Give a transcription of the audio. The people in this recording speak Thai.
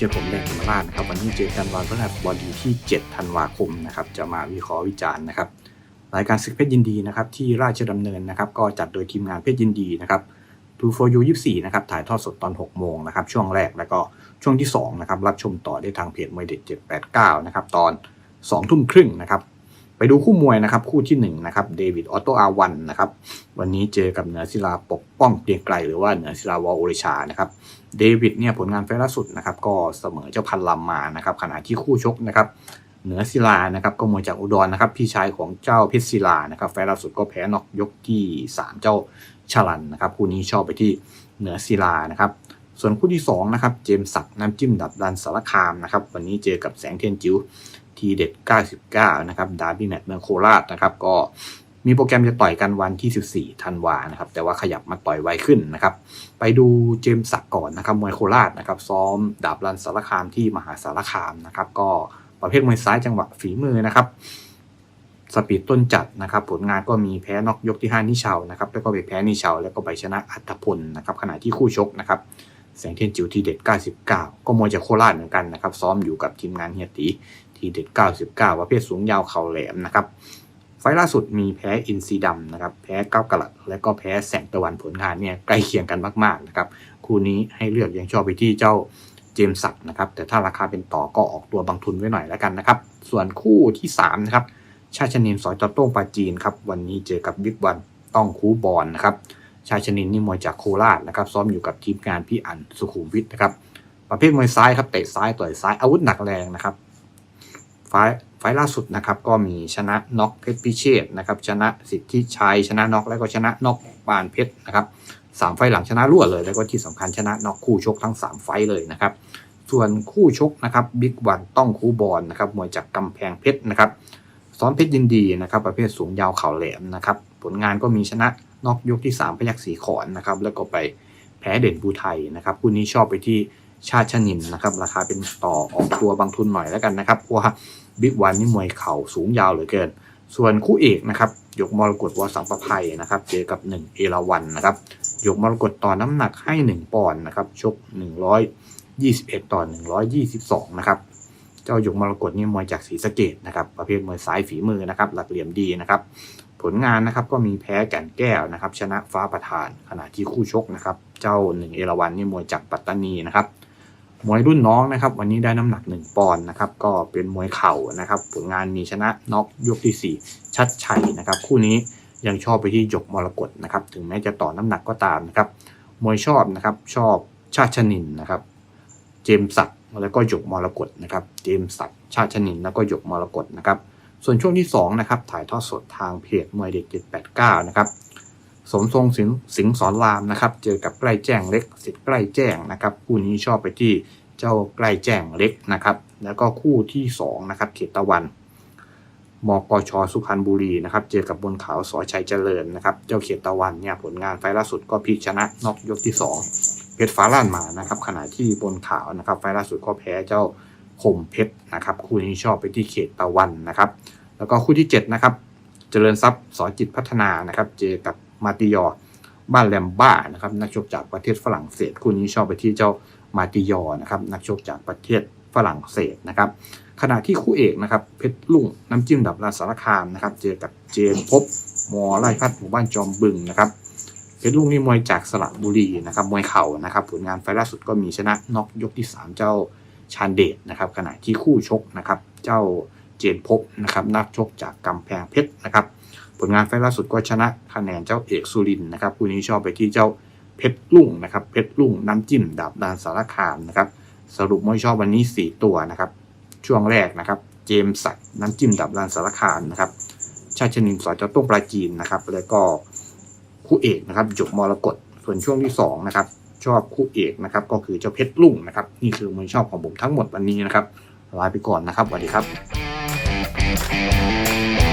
เจอผมแดงธรรมราชนะครับวันนี้เจอกันวันพฤหัสบดีที่ 7 ธันวาคมนะครับจะมาวิเคราะห์วิจารณ์นะครับรายการศึกเพชรยินดีนะครับที่ราชดำเนินนะครับก็จัดโดยทีมงานเพชรยินดีนะครับ2 for you 24นะครับถ่ายทอดสดตอน 6 โมงนะครับช่วงแรกแล้วก็ช่วงที่2นะครับรับชมต่อได้ทางเพจมวยเด็ด789นะครับตอน2ทุ่มครึ่งนะครับ ไปดูคู่มวยนะครับ คู่ที่1นะครับเดวิดออโตอาวันนะครับวันนี้เจอกับเหนือศิลาปกป้องเกียงไกรหรือว่าเหนือศิลาวอลโอริชานะครับเดวิดเนี่ยผลงานไฟล์ล่าสุดนะครับก็เสมอเจ้าพันลำมานะครับขณะที่คู่ชกนะครับเหนือศิลานะครับก็มวยจากอุดรนะครับพี่ชายของเจ้าเพชรศิลานะครับไฟล์ล่าสุดก็แพ้นอกยกที่ 3 เจ้าชลันนะครับคู่นี้ชอบไปที่เหนือศิลานะครับส่วนคู่ที่2นะครับเจมส์ศักดิ์น้ำจิ้มดับดันสารคามนะครับวันนี้เจอกับแสงเทียนจิ๋ว ทีเด็ด 99 นะครับดาร์บี้แมตช์เมืองโคราชนะครับ ก็มีโปรแกรมจะต่อยกันวันที่ 14 ธันวานะครับ แต่ว่าขยับมาต่อยไวขึ้นนะครับ ไปดูเจมส์ศักก่อนนะครับ มวยโคราชนะครับ ซ้อมดาบรันสารคามที่มหาสารคามนะครับ ก็ประเภทมวยซ้ายจังหวะฝีมือนะครับ สปีดต้นจัดนะครับ ผลงานก็มีแพ้นอกยกที่ 5 นิชาวนะครับ แล้วก็ไปแพ้นิชาวแล้วก็ไปชนะอัตพลนะครับ ขณะที่คู่ชกนะครับแสงเทียนจิ๋วทีเด็ด 99 ก็มวยจากโคราชเหมือนกันนะครับ ซ้อมอยู่กับทีมงานเฮียตี ทีเด็ด99 ประเภทสูงยาวเข่าแหลมนะครับ ไฟล่าสุดมีแพ้อินซีดำนะครับ แพ้เก้ากะลัด และก็แพ้แสงตะวันผลงานเนี่ยใกล้เคียงกันมากๆนะครับ คู่นี้ให้เลือกยังชอบไปที่เจ้าเจมส์ศักดิ์นะครับ แต่ถ้าราคาเป็นต่อก็ออกตัวบางทุนไว้หน่อยแล้วกันนะครับ ส่วนคู่ที่3นะครับ ชาชนินสอยจอโต้งปาจีนครับ วันนี้เจอกับบิ๊กวันต้องคูบอลนะครับ ชาชนินนี่มวยจากโคราชนะครับ ซ้อมอยู่กับทีมงานพี่อันสุขุมวิทนะครับประเภทมวยซ้ายครับเตะซ้ายต่อยซ้ายอาวุธหนักแรงนะครับ ไฟล์ไฟล่าสุดนะครับก็มีชนะน็อกเพชรพิเชษนะครับชนะสิทธิชัยชนะน็อกแล้วก็ชนะน็อกปานเพชรนะครับสามไฟล์หลังชนะรวดเลย แล้วก็ที่สำคัญชนะน็อกคู่ชกทั้ง 3 ไฟล์เลยนะครับส่วนคู่ชกนะครับบิ๊กวันต้องคูบอลนะครับมวยจากกำแพงเพชรนะครับซ้อมเพชรยินดีนะครับประเภทสูงยาวเข่าแหลมนะครับผลงานก็มีชนะน็อกยกที่ 3 พยักสีขอนนะครับแล้วก็ไปแพ้เด่นบูไทยนะครับคู่นี้ชอบไปที่ชาติชนินนะครับราคาเป็นต่อออกตัวบางทุนหน่อยแล้วกันนะครับเพราะว่า บิ๊กวันนี่มวยเข่าสูงยาวเหลือเกิน ส่วนคู่เอกนะครับยกมรกตวสังประภัยนะครับเจอกับ 1 เอราวันนะครับยกมรกตต่อน้ำหนักให้ 1 ปอนด์นะครับชก 121 ต่อ 122 นะครับเจ้าหยกมรกตนี่มวยจากศรีสะเกดนะครับประเภทมวยซ้ายฝีมือนะครับหลักเหลี่ยมดีนะครับผลงานนะครับก็มีแพ้แก่นแก้วนะครับ ชนะฟ้าประธานขณะที่คู่ชกนะครับ เจ้าหนึ่งเอราวันนี่มวยจากปัตตานีนะครับ มวยรุ่นน้องนะครับ วันนี้ได้น้ำหนัก 1 ปอนด์นะครับ ก็เป็นมวยเข่านะครับ ผลงานมีชนะน็อกยกที่ 4 ชัดชัยนะครับ คู่นี้ยังชอบไปที่หยกมรกตนะครับ ถึงแม้จะต่อน้ำหนักก็ตามนะครับ มวยชอบนะครับ ชอบชาติชนินนะครับ เจมส์ศักดิ์แล้วก็หยกมรกตนะครับ เจมส์ศักดิ์ชาติชนินแล้วก็หยกมรกตนะครับ ส่วนช่วงที่2นะครับ ถ่ายทอดสดทางเพจมวยเด็ก789นะครับ สมทรงสิงสิงสอนรามนะครับเจอกับใกล้แจ้งเล็กสิทธิ์ใกล้แจ้งนะครับคู่นี้ชอบไปที่เจ้าใกล้แจ้งเล็กนะครับแล้วก็คู่ที่2นะครับเขตตะวันมกชสุพรรณบุรีนะครับเจอกับบนขาวสอชัยเจริญนะครับเจ้าเขตตะวันเนี่ยผลงานไฟล์ล่าสุดก็พิชนะนอกยกที่ 2 เพชรฟ้าล้านมานะครับขณะที่บนขาวนะครับไฟล์ล่าสุดก็แพ้เจ้าคมเพชรนะครับคู่นี้ชอบไปที่เขตตะวันนะครับ แล้วก็คู่ที่7นะครับเจริญทรัพย์สอจิตพัฒนานะครับเจอกับ มาติยอ บ้านแลมบ้านะครับนักชกจากประเทศฝรั่งเศสคู่นี้ชอบไปที่เจ้ามาติยอนะครับนักชกจากประเทศฝรั่งเศสนะครับขณะที่คู่เอกนะครับเพชรลุ่งน้ำจิ้มดับราสารคามนะครับเจอกับเจนพบมอไร่พัดหมู่บ้านจอมบึงนะครับเพชรลุ่งนี่มวยจากสระบุรีนะครับมวยเข่านะครับผลงานไฟล์ล่าสุดก็มีชนะน็อกยกที่ 3 เจ้าชานเดชนะครับขณะที่คู่ชกนะครับเจ้า เจนพบนะครับนักชกจากกำแพงเพชรนะครับ ผลงานไฟล์ล่าสุดก็ชนะคะแนนเจ้าเอกสุรินนะครับคู่นี้ชอบไปที่เจ้าเพชรลุ่งนะครับเพชรลุ่งน้ำจิ้มดาบดานสารคามนะครับสรุปมวยชอบวันนี้ 4 ตัวนะครับช่วงแรกนะครับ เจมส์สักน้ำจิ้มดาบดานสารคามนะครับชาติชนินสอเจ้าต้งปลาจีนนะครับแล้วก็คู่เอกนะครับหยกมรกตส่วนช่วงที่2นะครับชอบคู่เอกนะครับก็คือเจ้าเพชรลุ่งนะครับนี่คือมวยชอบของผมทั้งหมดวันนี้นะครับลาไปก่อนนะครับสวัสดีครับ Música